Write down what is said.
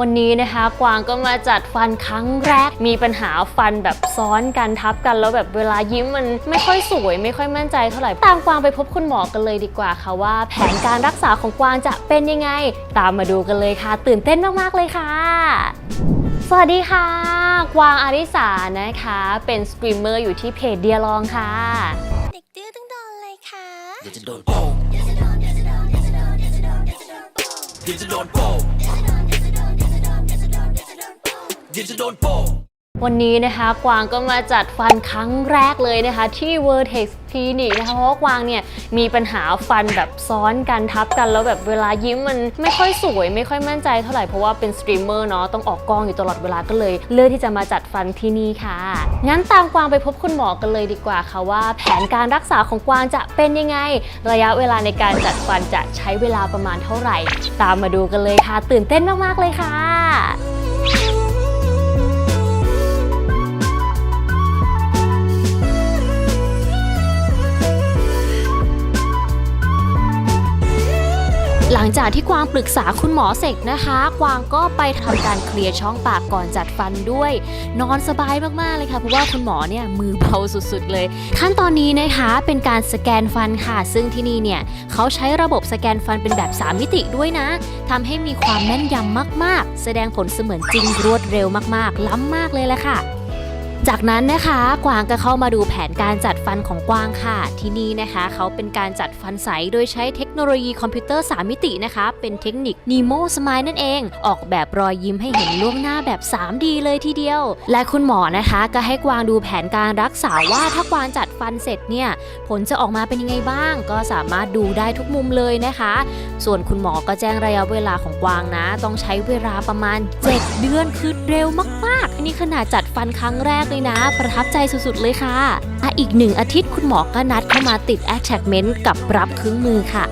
วันนี้นะคะกวางก็มาจัดฟันครั้งแรก มีปัญหาฟันแบบซ้อนกันทับกันแล้วแบบเวลายิ้มมันไม่ค่อยสวย ไม่ค่อยมั่นใจเท่าไหร่ตามกวางไปพบคุณหมอกันเลยดีกว่าค่ะว่า แผนการรักษาของกวางจะเป็นยังไง ตามมาดูกันเลยค่ะ ตื่นเต้นมากๆเลยค่ะสวัสดีค่ะ กวางอาริสานะคะ เป็นสตรีมเมอร์อยู่ที่เพจเดียลองค่ะ เด็กดื้อต้องโดนเลยค่ะเดี๋ยวจะโดนโป้งเดี๋ยวจะโดนโป้งเดี๋ยวจะโดนโป้ งวันนี้นะคะกวางก็มาจัดฟันครั้งแรกเลยนะคะ ที่ Vertex Clinic นะคะเพราะว่ากวางเนี่ยมีปัญหาฟันแบบซ้อนกันทับกันแล้วแบบเวลายิ้มมันไม่ค่อยสวย ไม่ค่อยมั่นใจเท่าไหร่เพราะว่าเป็นสตรีมเมอร์เนาะต้องออกกล้องอยู่ตลอดเวลาก็เลย เลือกที่จะมาจัดฟันที่นี่ค่ะ งั้นตามกวางไปพบคุณหมอกันเลยดีกว่าค่ะว่า แผนการรักษาของกวางจะเป็นยังไง ระยะเวลาในการจัดฟันจะใช้เวลาประมาณเท่าไหร่ ตามมาดูกันเลยค่ะ ตื่นเต้นมากๆเลยค่ะ ลังจากที่กวางปรึกษาคุณหมอเสร็จนะคะ กวางก็ไปทำการเคลียร์ช่องปากก่อนจัดฟันด้วย นอนสบายมากๆเลยค่ะเพราะว่าคุณหมอเนี่ยมือเบาสุดๆเลย ขั้นตอนนี้นะคะเป็นการสแกนฟันค่ะ ซึ่งที่นี่เนี่ยเขาใช้ระบบสแกนฟันเป็นแบบ 3 มิติด้วยนะทำให้มีความแม่นยำมากๆ แสดงผลเสมือนจริงรวดเร็วมากๆ ล้ำมากเลยแหละค่ะ จากนั้นนะคะกวางก็เข้ามาดูแผนการจัดฟันของกวางค่ะ ที่นี่นะคะ เขาเป็นการจัดฟันใสโดยใช้เทคโนโลยีคอมพิวเตอร์ 3 มิตินะคะ เป็นเทคนิค Nemo Smile นั่นเอง ออกแบบรอยยิ้มให้เห็นล่วงหน้าแบบ 3D เลยทีเดียว และคุณหมอนะคะก็ให้กวางดูแผนการรักษาว่าถ้ากวางจัดฟันเสร็จเนี่ยผลจะออกมาเป็นยังไงบ้าง ก็สามารถดูได้ทุกมุมเลยนะคะ ส่วนคุณหมอก็แจ้งระยะเวลาของกวางนะ ต้องใช้เวลาประมาณ 7 เดือนคือเร็วมากๆนี่ขนาดจัดฟันครั้งแรกเลยนะ ประทับใจสุดๆเลยค่ะอะ อีกหนึ่งอาทิตย์คุณหมอก็นัดเข้ามาติดแอ t แทกเมนต์กับรับเครื่องมือค่ะ